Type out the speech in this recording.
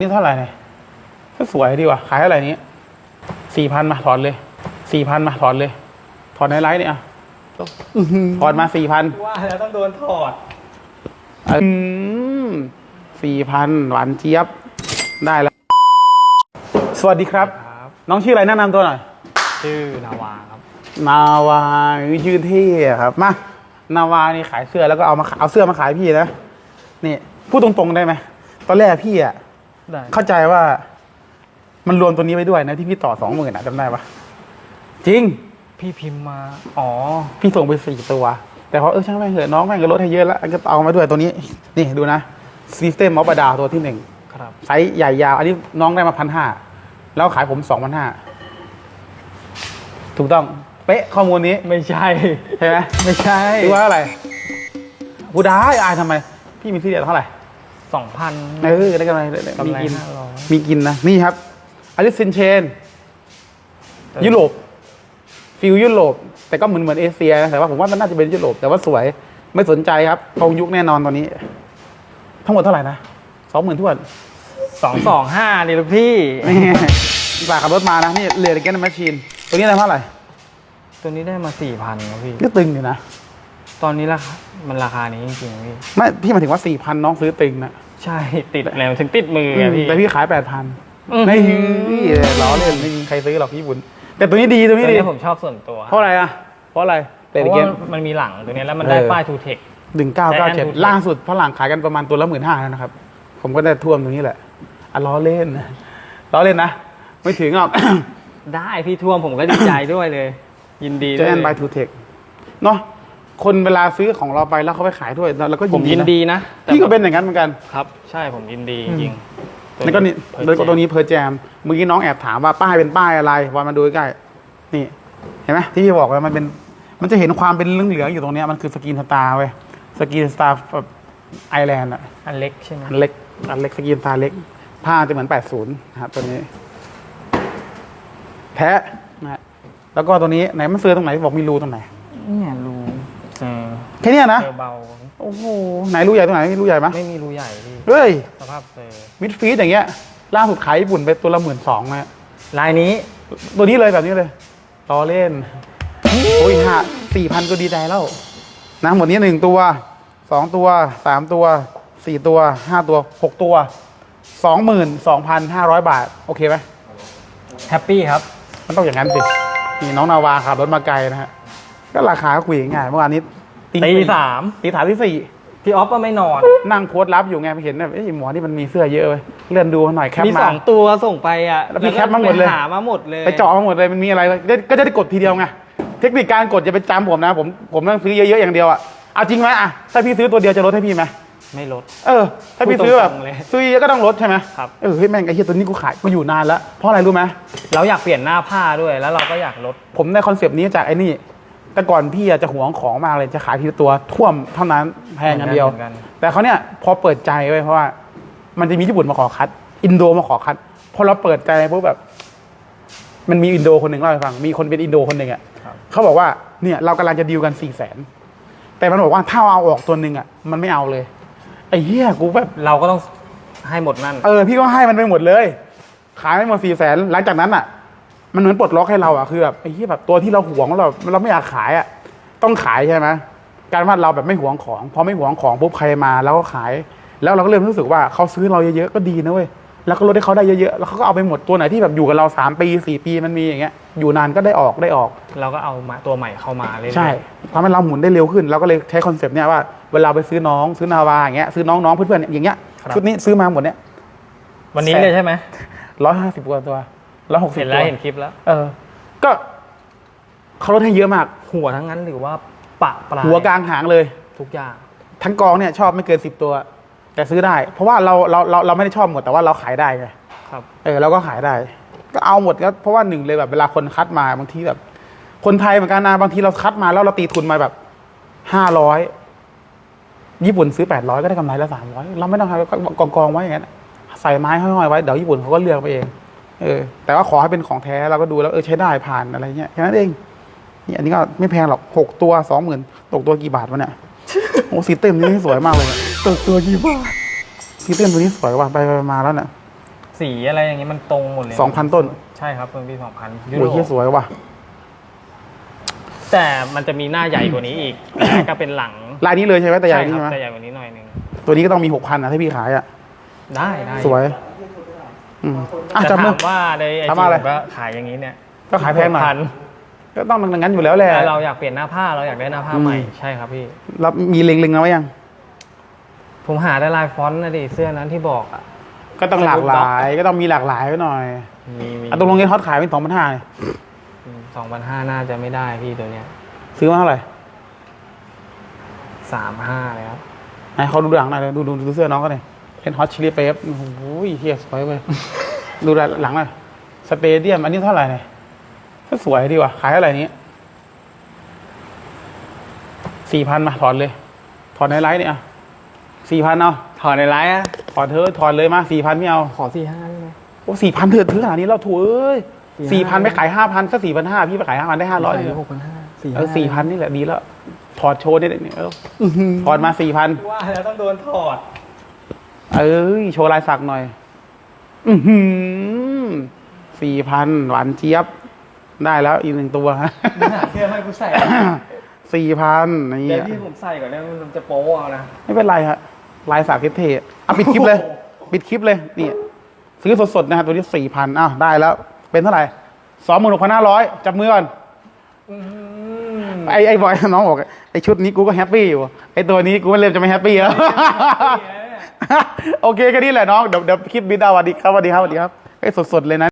นี่เท่าไหร่เนี่ยก็สวยดีว่ะขายเท่าไหร่นี้สี่พันมาถอนเลยสี่พันมาถอนเลย ถอนในไลฟ์เนี่ยอะถอนมาสี่พันว่าแล้วต้องโดนถอดสี่พันหวานเจี๊ยบได้แล้ว สวัสดีครับครับ น้องชื่ออะไรแนะนำตัวหน่อย ชื่อนาวาครับ นาวาชื่อเท่ครับมานาวานี่ขายเสื้อแล้วก็เอามาขายเอาเสื้อมาขายพี่นะนี่พูดตรงๆได้ไหมตอนแรกพี่อะ ได้ เข้าใจว่า มันรวมตัวนี้ไปด้วยนะที่พี่ต่อสองหมื่นอะจำได้ปะจริง พี่พิมพ์มา อ๋อ พี่ส่งไปสี่ตัว แต่พอเออช่างแม่งเหอะน้องแม่งก็ลดให้เยอะแล้วก็เอามาด้วยตัวนี้ นี่ดูนะ System of a d a ตัวที่หนึ่งครับ ไซส์ใหญ่ยาว อันนี้น้องได้มาพันห้าแล้วขายผมสองพันห้าถูกต้อง เป๊ะข้อมูลนี้ไม่ใช่ ใช่ไหมไม่ใช่หรือว่าอะไรกูได้อายทำไม พี่มีซีเรียสเท่าไหร่ สองพันเออได้กำไรกำมีไรกิน ห้าร้อยมีกินนะ นี่ครับอลิซินเชน ยุโรปฟิลยุโรปแต่ก็เหมือนเหมือนเอเชียนะแต่ว่าผมว่ามันน่าจะเป็นยุโรปแต่ว่าสวยไม่สนใจครับตรงยุคแน่นอนตอนนี้ ทั้งหมดเท่าไหร่นะสองหมื่นทวน สองสองห้านี่ลูกพี่ นี่ฝากขับรถมานะ นี่เรียนเกนแมชชีนตัวนี้อะไรเท่าไหร่ตัวนี้ได้มาสี่พันครับพี่ ก็ตึงอยู่นะ ตอนนี้ราคา มันราคานี้จริงๆพี่ไม่พี่หมายถึงว่าสี่พันน้องซื้อตึงนะใช่ติดแล้วถึงติดมืออะพี่แต่พี่ขายแปดพันอื้อหือไม่พี่ล้อเล่นไม่มีใครซื้อหรอกญี่ปุ่นแต่ตัวนี้ดีตัวตัวนี้ดีนี้ผมชอบส่วนตัว เพราะอะไรอะเพราะอะไรเพเรียนราะเกว่านมันมีหลังตัวนี้แล้วมันได้เออป้ายทูเทคหนึ่งเก้าเก้าเจ็ดและ Android ล่าสุดฝรั่งขายกันประมาณตัวละหมื่นห้าแล้วนะครับ ผมก็ได้ท่วมตรงนี้แหละอะล้อเล่นล้อเล่นนะ ไม่ถึงหรอกได้พี่ท่วมผมก็ดีใจด้วยเลย ยินดีเจด้วยแอนบายทูเทคเนาะ คนเวลาซื้อของเราไปแล้วเขาไปขายด้วยเราก็ผมยินดีนะแต่พี่ก็เป็นอย่างนั้นเหมือนกัน ครับ ใช่ผมยินดีจริงๆแล้วก็นี่เปิดโดยตัวนี้เพอร์แจมเมื่อกี้น้องแอบถามว่าป้ายเป็นป้ายอะไรวันมาดูใกล้ๆนี่ เห็นไหมที่พี่บอกว่ามันเป็น มันจะเห็นความเป็นเหลืองๆอยู่ตรงเนี้ยมันคือสกรีนสตาร์เว้ยสกรีนสตาร์แบบไอแลนด์อะอันเล็กใช่ไหมอันเล็กอันเล็กสกรีนสตาร์เล็ก ผ้าจะเหมือน 80 นะครับตัวนี้ แท้นะฮะแล้วก็ตัวนี้ไหนมันเสื้อตรงไหนบอกมีรูตรงไหนเนี่ยรูเซอร์ แค่เนี้ยนะเซอร์เบา โอ้โห ไหนรูใหญ่ตรงไหนรูใหญ่ปะไม่มีรูใหญ่พี่ เฮ้ย สภาพเซอร์มิดฟีดอย่างเงี้ย ล่าสุดขายญี่ปุ่นไปตัวละหมื่นสองนะลายนี้ตัวนี้เลยแบบนี้เลยล้อเล่น โอ้ยห้าสี่พันก็ดีใจแล้ว นะหมดนี้หนึ่งตัว สองตัว สามตัว สี่ตัว ห้าตัว หกตัว สองหมื่นสองพันห้าร้อยบาท โอเคไหม แฮปปี้ครับ มันต้องอย่างนั้นสินี่น้องนาวาขับรถมาไกลนะฮะ ก็ราคาก็คุยง่ายๆเมื่อวานนี้ ตีสามตีสามที่สี่พี่ออฟก็ไม่นอน นั่งโพสต์รับอยู่ไงไปเห็นแบบไอ้ยหมอนี่มันมีเสื้อเยอะเว้ยเลื่อนดูหน่อยแคปมีมาสองตัวส่งไปอะแล้วพี่แคปมาหมดเลย ไปหามาหมดเลยไปเจาะมาหมดเลยมันมีอะไรได้ก็จะได้กดทีเดียวไงเทคนิคการกดจะไปจำผมนะผมผมต้องซื้อเยอะๆอย่างเดียวอะเอาจริงไหมอะถ้าพี่ซื้อตัวเดียวจะลดให้พี่ไหมไม่ลด เออถ้าพี่ซื้อแบบพูดตรงๆเลยซื้อเยอะก็ต้องลดใช่ไหมครับ เออเฮ้ยแม่งไอ้เหี้ยตัวนี้กูขายกูอยู่นานแล้วเพราะอะไรรู้ไหมเราอยากเปลี่ยนหน้าผ้าด้วยแล้วเราก็อยากลด ผมได้คอนเซปต์นี้จากไอ้นี่ แต่ก่อนพี่อะจะหวงของมากเลยจะขายทีละตัวท่วมเท่านั้นแพงอย่างเดียว เหมือนกัน แต่เขาเนี่ยพอเปิดใจไว้ยเพราะว่า มันจะมีญี่ปุ่นมาขอคัด อินโดมาขอคัดพอเราเปิดใจปุ๊บแบบ มันมีอินโดคนหนึ่งเล่าให้ฟัง มีคนเป็นอินโดคนหนึ่งอะครับเขาบอกว่าเนี่ยเรากำลังจะดีลกันสี่แสนแต่มันบอกว่าถ้าเอาออกตัวหนึ่งอะมันไม่เอาเลยไอ้เหี้ยกูแบบ เราก็ต้องให้หมดนั่น เออพี่ก็ให้มันไปหมดเลย ขายไม่หมดสี่แสนหลังจากนั้นอะ มันเหมือนปลดล็อกให้เราอะคือแบบไอ้ที่แบบตัวที่เราหวงเราเราไม่อยากขายอะต้องขายใช่ไหมการว่าเราแบบไม่หวงของ พอไม่หวงของปุ๊บใครมาแล้วก็ขาย แล้วเราก็เริ่มรู้สึกว่าเขาซื้อเราเยอะๆก็ดีนะเว้ยแล้วก็ลดให้เขาได้เยอะๆแล้วเขาก็เอาไปหมดตัวไหนที่แบบอยู่กับเราสามปีสี่ปีมันมีอย่างเงี้ยอยู่นานก็ได้ออกได้ออก เราก็เอามาตัวใหม่เข้ามาเลยใช่ทำให้เราหมุนได้เร็วขึ้นเราก็เลยใช้คอนเซปต์เนี้ยว่าเวลาไปซื้อน้องซื้อนาวาอย่างเงี้ยซื้อน้องๆเพื่อนๆอย่างเงี้ยชุดนี้ซื้อมาหมดเนี้ยวันนี้เลยใช่ไหมร้อยห้าสิบกว่าตัว ร้อยหกสิบเห็นตัแล้ววเห็นคลิปแล้ว เออ ก็เขาลดให้เยอะมาก หัวทั้งนั้นหรือว่าปะปลายหัวกลางหางเลย ทุกอย่าง ทั้งกองเนี่ยชอบไม่เกินสิบตัว แต่ซื้อได้ เพราะว่าเราเราเราเราไม่ได้ชอบหมดแต่ว่าเราขายได้ไง ครับ เออเราก็ขายได้ ก็เอาหมดก็เพราะว่าหนึ่งเลยแบบเวลาคนคัดมาบางทีแบบ คนไทยเหมือนกันนะบางทีเราคัดมาแล้วเราตีทุนมาแบบห้าร้อยญี่ปุ่นซื้อแปดร้อยก็ได้กำไรแล้วสามร้อยเราไม่ต้องทำกองกองๆไว้อย่างนั้นใส่ไม้ห้อยๆไว้เดี๋ยวญี่ปุ่นเขาก็เลือกไปเอง เออแต่ว่าขอให้เป็นของแท้เราก็ดูแล้วเออใช้ได้ผ่านอะไรเงี้ยแค่นั้นเองนี่อันนี้ก็ไม่แพงหรอกหกตัวสองหมื่นตกตัวกี่บาทวะเนี่ยโอ้สีเต็มนี่สวยมากเลยตกตัวกี่บาทสีเต็มตัวนี้สวยว่ะไปไปมาแล้วเนี่ยสีอะไรอย่างเงี้ยมันตรงหมดเลยสองพันต้น ใช่ครับเป็นปีสองพันยุโอ้โรยเฮียปสวยว่ะแต่มันจะมีหน้าใหญ่กว่านี้อีกแต่ก็เป็นหลังลายนี้เลยใช่ไหมแต่ใหญ่ใช่นี่ครัใช่ไหมแต่ใหญ่กว่านี้หน่อยหนึงตัวนี้ก็ต้องมีหกพันนะถ้าพี่ขายอะได้ได้สวย อืมอะแต่จับมืถาอ มว่าในไอถามจีว่าอะไรผมก็ขายอย่างนี้เนี่ยก็ขายแพงหน่อย พันก็ต้องอย่างนั้นอยู่แล้วแหละแต่เราอยากเปลี่ยนหน้าผ้าเราอยากได้หน้าผ้าอืมใหม่ใช่ครับพี่ แล้วมีเล็งๆเอาไว้ยังผมผมหาได้ลายฟอนต์นะดิเสื้อนั้นที่บอกอะ ก็ต้องหลากหลาย ก็ต้องมีหลากหลายไว้หน่อยมีมีอะตรงลงเงินฮอตขายเป็นสองพันห้าสองพันห้าน่าจะไม่ได้พี่ตัวเนี้ยซื้อมาเท่าไหร่สามห้าเลยครับไหนเขาดูหลังหน่อยดูดูดูเสื้อน้องก็หน่อย เป็นฮอตชิลลี่เป๊ปโอ้โหเฮียสวยเว้ย ดูหลังหน่อยสเตเดียม อันนี้เท่าไหร่เนี่ยก็สวยดีว่ะ ขายเท่าไหร่นี้สี่พันมาถอนเลย ถอนในไลฟ์เนี่ยสี่พันเอาถอนในไลฟ์อะถอนเธอะถอนเลยมาสี่พันไม่เอาขอสี่ห้าได้ไหมโอ้สี่พันเถื่อนถือขนาดนี้เราถูกเอ้ยสี่สี่พัพันนไปขายห้าพันสักสี่พันห้าพี่ไปขายห้าพันได้ห้าร้อยหกพันห้าสี่เออสี่พันนี่แหละดีแล้ว ถอดโชว์นี่เนี่ยเออถอดมาสี่พันว่าแล้วต้องโดนถอด เอ้ย โชว์ลายสักหน่อย อือหือสี่พันหวานเจี๊ยบ ได้แล้วอีกหนึ่งตัวหาเสื้อให้กูใส่สี่พันนี่เดี๋ยวที่ผมใส่ก่อนเนี่ยมันจะโป๊เอานะไม่เป็นไรฮะลายสักเท่ๆอะปิดคลิปเลย ปิดคลิปเลยนี่ซื้อสดๆนะฮะตัวนี้สี่พันอ้าวได้แล้ว เป็นเท่าไหร่สองหมื่นหกพันห้าร้อยจับมือก่อนไอ้ไอ้บอยน้องบอกไอ้ชุดนี้กูก็แฮปปี้อยู่ไอ้ตัวนี้กูเริ่มจะไม่แฮปปี้แล้ว โอเคแค่นี้แหละน้องเดี๋ยวเดี๋ยวคลิปบิดเอาสวัสดีครับสวัสดีครับสวัสดีครับไอ้สดๆเลยนะ